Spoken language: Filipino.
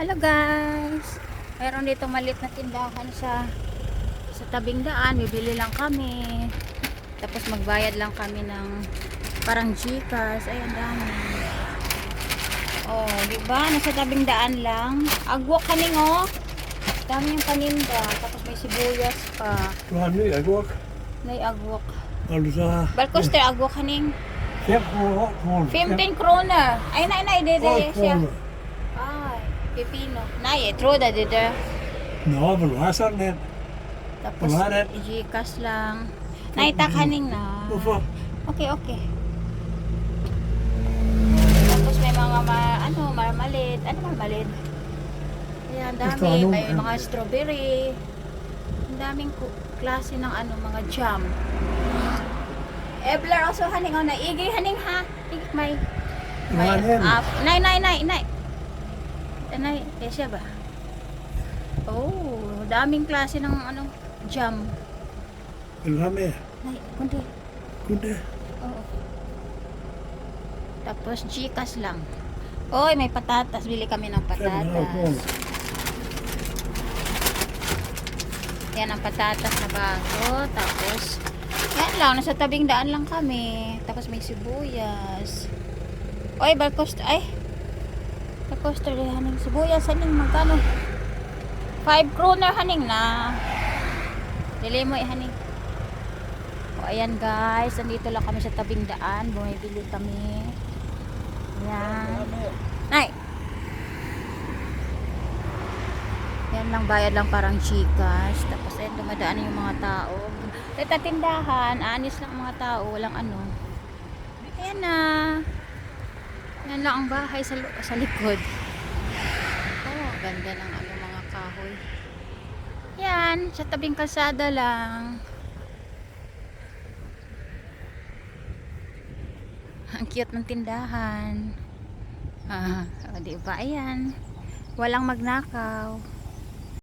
Hello guys! Meron dito malit na tindahan sa sa tabing daan. Bibili lang kami. Tapos magbayad lang kami ng parang Gcash. Ay, ang dami. Oh, di ba? Nasa tabing daan lang. Agwok kaning oh. Dami yung paninda. Tapos may sibuyas pa. Nu? Ik ook. May agwok. Dus daar. Balkoster, agwok kaning. Ik heb gewoon gewoon. 15 kroner. Ay, na, na, Oh, siya. Ay, pipino. Nay, troda dede. Nou, maar waar staat net? Tapos, Wala. Gcash lang. Naita kaning na. Hoeveel? Okay, okay. Tapos may mga ma, ano, marmalade. Ano marmalade? Ayan, dami. anong- May mga strawberry. Ang daming ku- klase ng ano, mga jam. Ebler also haning oh, na igi haning ha. Igi may may ah, nay nay nay nay. Nay, eh siya ba? Oh, daming klase ng ano, jam. Waar meer? Nay, kundi. Hè? Oo. Tapos Gcash lang. Oy, may patatas. Bili kami ng patatas. Yan ang patatas na bago. Tapos, yan lang. Nasa tabing daan lang kami. Tapos may sibuyas. Oy, balkost. Ay. Balkoster. Haning sibuyas. Haning magkano? 5 kroner haning na. Dili mo eh, haning. O, ayan guys, nandito lang kami sa tabing daan. Bumibili kami. Ayan. Nay! Yan lang, bayad lang parang Gcash. Tapos ayan, dumadaan yung mga tao. Ito tindahan, anis lang ang mga tao, walang ano. Ayan na. Yan lang ang bahay sa, sa likod. Oh, ganda ng ano, mga kahoy. Yan, sa tabing kalsada lang. Ang cute ng tindahan. Ah, o, di ba? Ayan. Walang magnakaw.